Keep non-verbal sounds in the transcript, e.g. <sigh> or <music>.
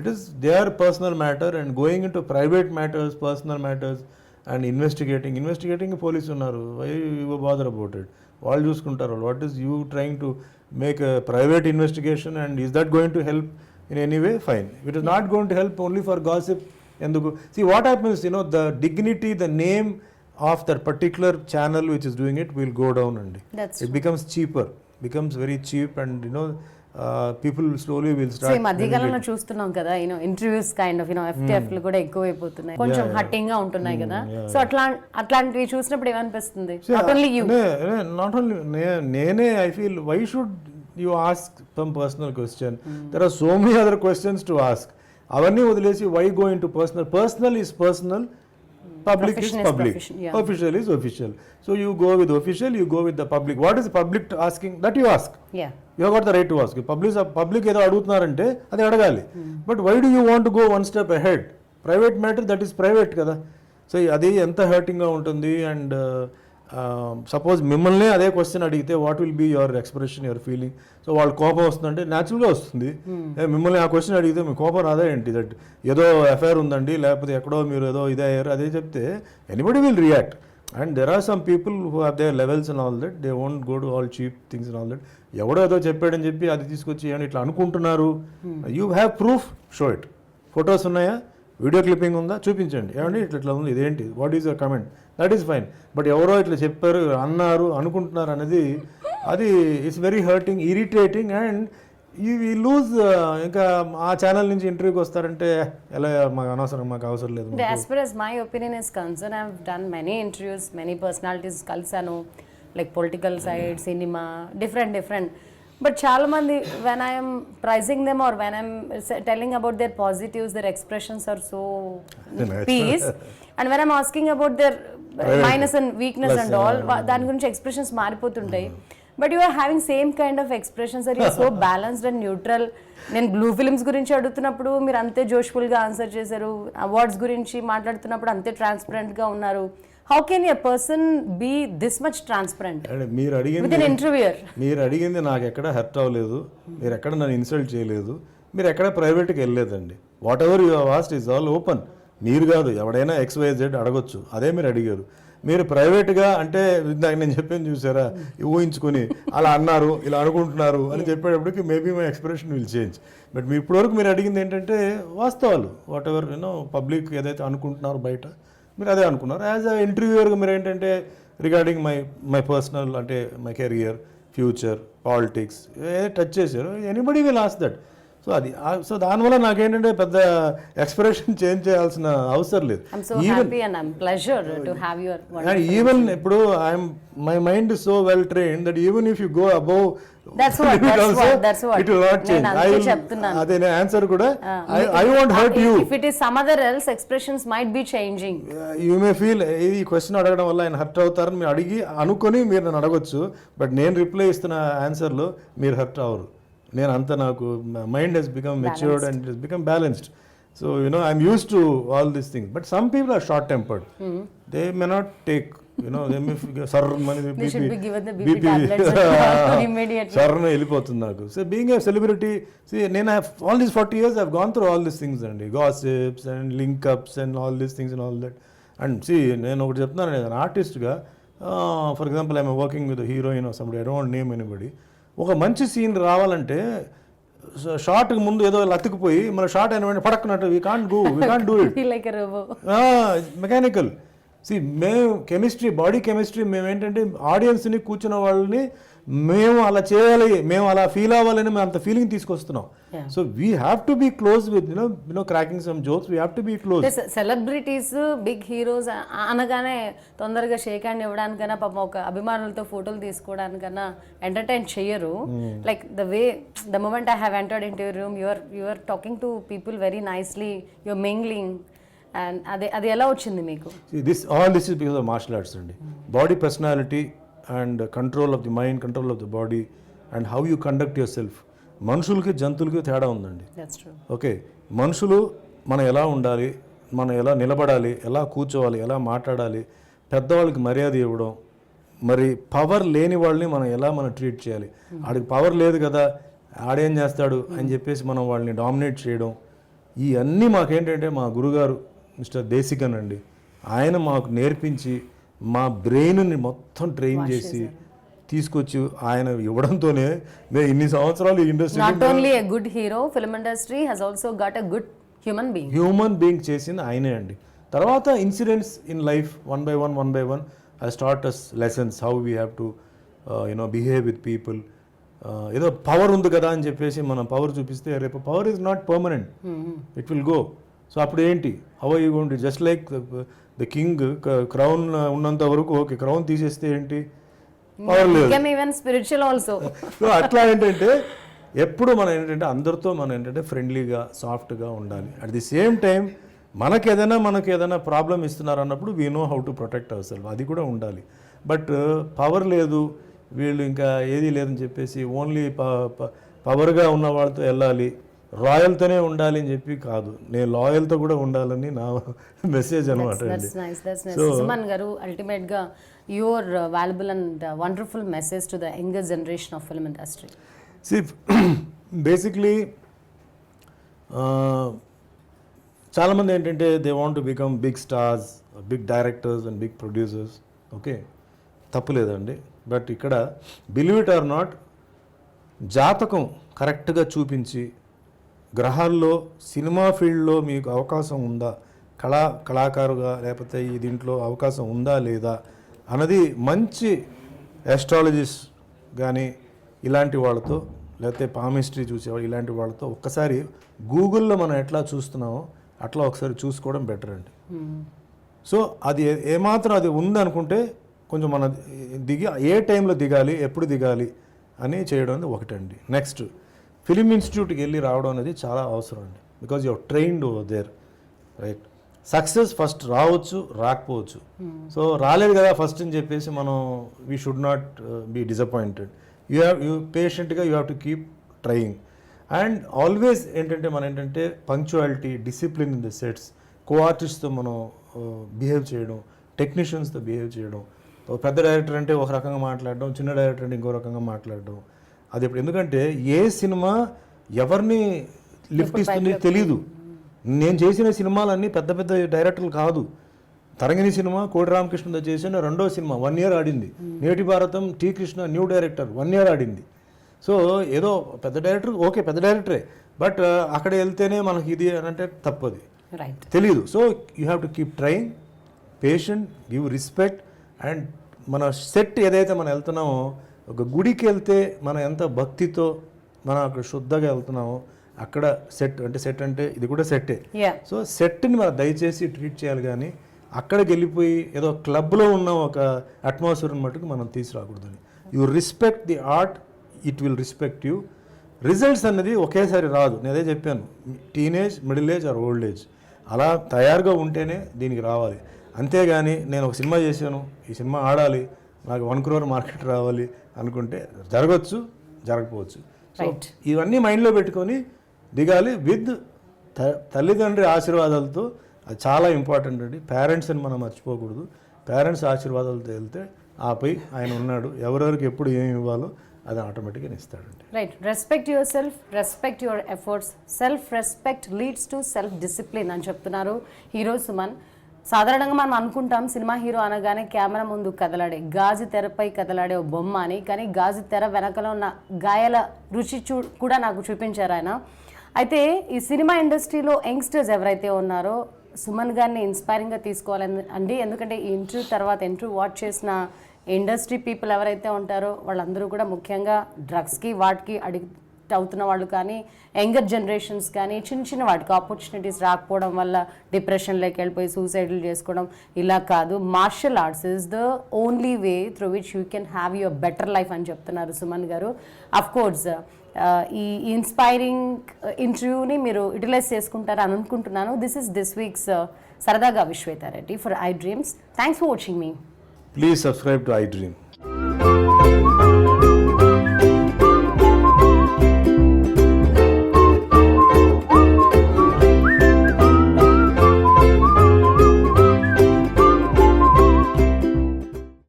It is they are personal matter and going in to private matters personal matters and investigating investigating police ఉన్నారు why you bother about it వాళ్ళు. చూసుకుంటారు what is you trying to make private investigation and is that going to help in any way fine it is not going to help only for gossip ఎందుకు? See what happens you know the dignity the name of that particular channel which is doing it will go down అండి it becomes cheaper becomes very cheap and you know people slowly will start మధ్యకాలంలో చూస్తున్నాం కదా you know interviews kind of you know ఎఫ్టీఎఫ్లు కూడా ఎక్కువైపోతున్నాయి. కొంచెం హట్టింగ్గా ఉంటున్నాయి కదా. So అట్లా అట్లాంటివి చూసినప్పుడు ఏమనిపిస్తుంది? Not only you not only నేనే I feel why should you ask some personal question there are so many other questions to ask అవన్నీ వదిలేసి why going to personal personal is personal public is Profession is public profession, yeah. official is official so you go with official you go with the public what is the public asking that you ask yeah you got the right to ask public public ఏదో అడుగుతున్నారంటే అది అడగాలి but why do you want go one step ahead private matter that is private కదా so అది ఎంత హర్టింగ్గా ఉంటుంది and suppose మిమ్మల్ని అదే క్వశ్చన్ అడిగితే what will be your expression your feeling so వాళ్ళ కోపం వస్తుందంటే న్యాచురల్గా వస్తుంది. ఏ, మిమ్మల్ని ఆ క్వశ్చన్ అడిగితే మీ కోపం రాదా ఏంటి? దట్ ఏదో ఎఫ్ఐఆర్ ఉందండి లేకపోతే ఎక్కడో మీరు ఏదో ఇదే అయ్యారు అదే చెప్తే anybody will react and there are some people who have their levels and all that they won't go to all cheap things and all that ఎవడో ఏదో చెప్పాడని చెప్పి అది తీసుకొచ్చి ఏమని ఇట్లా అనుకుంటున్నారు? You have proof show it photos ఉన్నాయా? వీడియో క్లిప్పింగ్ ఉందా? చూపించండి. ఏమండి? ఇట్లా ఇట్లా ఉంది. ఇదేంటి? What is your comment that is fine but ఎవరో ఇట్లా చెప్పారు అన్నారు అనుకుంటున్నారు అనేది అది it's very hurting irritating and ఈ లూజ్ ఇంకా ఆ ఛానల్ నుంచి ఇంటర్వ్యూకి వస్తారంటే ఎలా మాకు అనవసరం మాకు అవసరం లేదు as for as my opinion is concern I done many interviews many personalities కలిసాను like political side cinema different different but చాలా మంది when I'm praising them or when I'm telling about their positives their expressions are so peace and when I'm asking about their minus and weakness and all దాని గురించి expressions మారిపోతుంటాయి. But you are having same kind of expressions are you so balanced and neutral నేను blue films గురించి అడుగుతున్నప్పుడు మీరు అంతే జోష్ఫుల్గా answer చేశారు. Awards గురించి మాట్లాడుతున్నప్పుడు అంతే ట్రాన్స్పరెంట్గా ఉన్నారు. How can a person be this much transparent మీరు అడిగింది ఇంటర్వ్యూయర్ మీరు అడిగింది నాకు ఎక్కడ హర్ట్ అవ్వలేదు మీరు ఎక్కడ నన్ను ఇన్సల్ట్ చేయలేదు మీరు ఎక్కడ ప్రైవేట్కి వెళ్ళలేదండి. Whatever you was is all open మీరు కాదు ఎవడైనా ఎక్స్వైజెడ్ అడగొచ్చు. అదే మీరు అడిగారు. మీరు ప్రైవేట్గా అంటే ఇందాక నేను చెప్పాను చూసారా? ఊహించుకొని అలా అన్నారు ఇలా అనుకుంటున్నారు అని చెప్పేటప్పటికి maybe my expression will change but మీ ఇప్పటివరకు మీరు అడిగింది ఏంటంటే వాస్తవాలు. వాట్ ఎవర్ యూనో పబ్లిక్ ఏదైతే అనుకుంటున్నారో బయట మీరు అదే అనుకున్నారు. యాజ్ అ ఇంటర్వ్యూయర్గా మీరు ఏంటంటే రిగార్డింగ్ మై మై పర్సనల్ అంటే మై కెరియర్ ఫ్యూచర్ పాలిటిక్స్ ఏ టచ్ చేశారు? Anybody will ask that so అది సో దానివల్ల నాకేంటంటే పెద్ద ఎక్స్ప్రెషన్ చేంజ్ చేయాల్సిన అవసరం లేదు. ఈవెన్ ఇప్పుడు I'm my mind so well train that even if you go above. అదే ఆన్సర్ కూడా I I want hurt you if it is some other else expressions might be changing you may feel ఈ question అడగడం వల్ల ఆయన hurt అవుతారని మీరు అడిగి అనుకొని మీరు నన్ను అడగొచ్చు బట్ నేను రిప్లై ఇస్తున్న ఆన్సర్లో మీరు హర్ట్ అవ్వరు నేను అంత నాకు mind he's become matured and is become balanced so you know I'm use to all these things but some people are short tempered they may not take you know sir. సర్న వెళ్ళిపోతుంది నాకు so being a celebrity see నేను all these forty years gone through all these things అండి gossips and and all these things and all that and see నేను ఒకటి చెప్తున్నాను నేను ఆర్టిస్ట్గా for example I'm working with heroine I don't name anybody ఒక మంచి scene రావాలంటే షార్ట్కి ముందు ఏదో లతికిపోయి మన షార్ట్ అయిన పడక్కున్నట్టు we can't go we can't do it mechanical see మేము కెమిస్ట్రీ బాడీ కెమిస్ట్రీ మేము ఏంటంటే ఆడియన్స్ని కూర్చున్న వాళ్ళని మేము అలా చేయాలి మేము అలా ఫీల్ అవ్వాలని మేము అంత ఫీలింగ్ తీసుకొస్తున్నాం. So we have to be close with you know you know cracking some jokes we have to be close celebrities big heroes అనగానే తొందరగా షేక్ హ్యాండ్ ఇవ్వడానికైనా పాపం ఒక అభిమానులతో ఫోటోలు తీసుకోవడానికైనా ఎంటర్టైన్ చెయ్యరు like the way the moment I have entered in your room your your talking to people very nicely your mingling and అదే అది ఎలా వచ్చింది మీకు? This all this is because of martial arts అండి. Body personality and control of the mind control of the body and how you conduct yourself మనుషులకి జంతువులకి తేడా ఉందండి. ఓకే మనుషులు మనం ఎలా ఉండాలి మనం ఎలా నిలబడాలి ఎలా కూర్చోవాలి ఎలా మాట్లాడాలి పెద్దవాళ్ళకి మర్యాద ఇవ్వడం మరి పవర్ లేని వాళ్ళని మనం ఎలా మనం ట్రీట్ చేయాలి? ఆడికి పవర్ లేదు కదా ఆడేం చేస్తాడు అని చెప్పేసి మనం వాళ్ళని డామినేట్ చేయడం. ఈ అన్నీ మాకేంటంటే మా గురుగారు మిస్టర్ దేశికన్ అండి. ఆయన మాకు నేర్పించి మా బ్రెయిన్ని మొత్తం ట్రైన్ చేసి తీసుకొచ్చి ఆయన ఇవ్వడంతోనే మేము ఇన్ని సంవత్సరాలు ఈ industry not only a good hero film industry has also got a good human being human being చేసింది ఆయనే అండి. తర్వాత incidents in life one by one one by one I start as lessons how we have to you know behave with people ఏదో power ఉంది కదా అని చెప్పేసి మనం పవర్ చూపిస్తే రేపు power is not permanent it will go so అప్పుడు ఏంటి how you just like the king crown ఉన్నంత వరకు ఓకే క్రౌన్ తీసేస్తే ఏంటి? స్పిరిచువల్ ఆల్సో <laughs> సో అట్లా ఏంటంటే ఎప్పుడు మనం ఏంటంటే అందరితో మనం ఏంటంటే ఫ్రెండ్లీగా సాఫ్ట్గా ఉండాలి. అట్ ది సేమ్ టైం మనకి ఏదైనా మనకి ఏదైనా ప్రాబ్లం ఇస్తున్నారు అన్నప్పుడు we know how to protect ourself అది కూడా ఉండాలి. బట్ పవర్ లేదు. వీళ్ళు ఇంకా ఏది లేదని చెప్పేసి ఓన్లీ పవర్గా ఉన్న వాళ్ళతో వెళ్ళాలి. రాయల్తోనే ఉండాలి అని చెప్పి కాదు. నేను లాయల్తో కూడా ఉండాలని నా మెసేజ్ అనమాట సుమన్ గారు అల్టిమేట్గా your valuable and wonderful message to the younger generation of film industry See, <clears throat> basically, చాలామంది ఏంటంటే they want to become big stars big directors and big producers okay తప్పులేదండి but ఇక్కడ బిలీవ్ ఇట్ ఆర్ నాట్ జాతకం కరెక్ట్గా చూపించి గ్రహాల్లో cinema ఫీల్డ్లో మీకు అవకాశం ఉందా? కళా కళాకారుగా లేకపోతే ఈ దీంట్లో అవకాశం ఉందా లేదా? అన్నది మంచి ఎస్ట్రాలజిస్ట్ కానీ ఇలాంటి వాళ్ళతో లేకపోతే పామిస్ట్రీ చూసేవాళ్ళు ఇలాంటి వాళ్ళతో ఒక్కసారి గూగుల్లో మనం ఎట్లా చూస్తున్నామో అట్లా ఒకసారి చూసుకోవడం బెటర్ అండి. సో అది ఏమాత్రం అది ఉందనుకుంటే కొంచెం మన దిగి ఏ టైంలో దిగాలి ఎప్పుడు దిగాలి అని చేయడం అనేది ఒకటండి. నెక్స్ట్ ఫిలిం ఇన్స్టిట్యూట్కి వెళ్ళి రావడం అనేది చాలా అవసరం అండి. Because your trained over there right? Success first రావచ్చు రాకపోవచ్చు. సో రాలేదు కదా ఫస్ట్ అని చెప్పేసి మనం we should not be disappointed you have you పేషెంట్గా you have to keep trying and always ఏంటంటే మనం ఏంటంటే punctuality discipline in the sets co ఆర్టిస్ట్తో మనం బిహేవ్ చేయడం టెక్నీషియన్స్తో బిహేవ్ చేయడం. పెద్ద డైరెక్టర్ అంటే ఒక రకంగా మాట్లాడడం చిన్న డైరెక్టర్ అంటే ఇంకో రకంగా మాట్లాడడం. అది ఇప్పుడు ఎందుకంటే ఏ సినిమా ఎవరిని లిఫ్ట్ ఇస్తుంది తెలీదు. నేను చేసిన సినిమాలన్నీ పెద్ద పెద్ద డైరెక్టర్లు కాదు. తరంగిణి సినిమా కోటి రామకృష్ణతో చేసిన రెండో సినిమా వన్ ఇయర్ ఆడింది. Neti Bharatam T Krishna new director one year ఆడింది. సో ఏదో పెద్ద డైరెక్టర్ ఓకే పెద్ద డైరెక్టరే. బట్ అక్కడ వెళ్తేనే మనకి ఇది అని అంటే తప్పది. తెలీదు. So you have to keep trying patient give respect and మన సెట్ ఏదైతే మనం వెళ్తున్నామో ఒక గుడికి వెళ్తే మనం ఎంత భక్తితో మనం అక్కడ శుద్ధగా వెళ్తున్నామో అక్కడ సెట్ అంటే సెట్ అంటే ఇది కూడా సెట్టే. సో సెట్ని మనం దయచేసి ట్రీట్ చేయాలి కానీ అక్కడికి వెళ్ళిపోయి ఏదో క్లబ్లో ఉన్న ఒక అట్మాస్ఫియర్ మటుకు మనం తీసుకురాకూడదని. You respect the art it will respect you results అన్నది ఒకేసారి రాదు. నేను అదే చెప్పాను. Teenage middle age or old age అలా తయారుగా ఉంటేనే దీనికి రావాలి. అంతేగాని నేను ఒక సినిమా చేశాను. ఈ సినిమా ఆడాలి. నాకు వన్ క్రోర్ మార్కెట్ రావాలి అనుకుంటే జరగచ్చు జరగకపోవచ్చు. ఇవన్నీ మైండ్లో పెట్టుకొని దిగాలి విత్ తల్లిదండ్రి ఆశీర్వాదాలతో. అది చాలా ఇంపార్టెంట్ అండి. పేరెంట్స్ అని మనం మర్చిపోకూడదు. పేరెంట్స్ ఆశీర్వాదాలతో వెళ్తే ఆపై ఆయన ఉన్నాడు. ఎవరెవరికి ఎప్పుడు ఏమి ఇవ్వాలో అది ఆటోమేటిక్గా ఇస్తాడండి. Right respect yourself respect your efforts self respect leads to self discipline అని చెప్తున్నారు. హీరో సుమన్ సాధారణంగా మనం అనుకుంటాం సినిమా హీరో అనగానే కెమెరా ముందు కదలాడే గాజు తెరపై కదలాడే ఓ బొమ్మ అని. కానీ గాజు తెర వెనకలో ఉన్న గాయాల రుచి చూ కూడా నాకు చూపించారు ఆయన. అయితే ఈ సినిమా ఇండస్ట్రీలో యంగ్స్టర్స్ ఎవరైతే ఉన్నారో సుమన్ గారిని ఇన్స్పైరింగ్గా తీసుకోవాలని అండి. ఎందుకంటే ఈ ఇంటర్వ్యూ తర్వాత ఇంటర్వ్యూ వాచ్ చేసిన ఇండస్ట్రీ పీపుల్ ఎవరైతే ఉంటారో వాళ్ళందరూ కూడా ముఖ్యంగా డ్రగ్స్కి వాటికి అడిక్ట్ అవుతున్న వాళ్ళు కానీ యంగర్ జనరేషన్స్ కానీ చిన్న చిన్న వాటికి ఆపర్చునిటీస్ రాకపోవడం వల్ల డిప్రెషన్లోకి వెళ్ళిపోయి సూసైడ్లు చేసుకోవడం ఇలా కాదు. Martial arts is the only way through which you can have your better life అని చెప్తున్నారు సుమన్ గారు. అఫ్ కోర్స్ ఈ ఇన్స్పైరింగ్ ఇంటర్వ్యూని మీరు యూటిలైజ్ చేసుకుంటారని అనుకుంటున్నాను. దిస్ ఇస్ దిస్ వీక్స్ సరదాగా Vishwetha Reddy for I dreams thanks for watching me please subscribe to I dream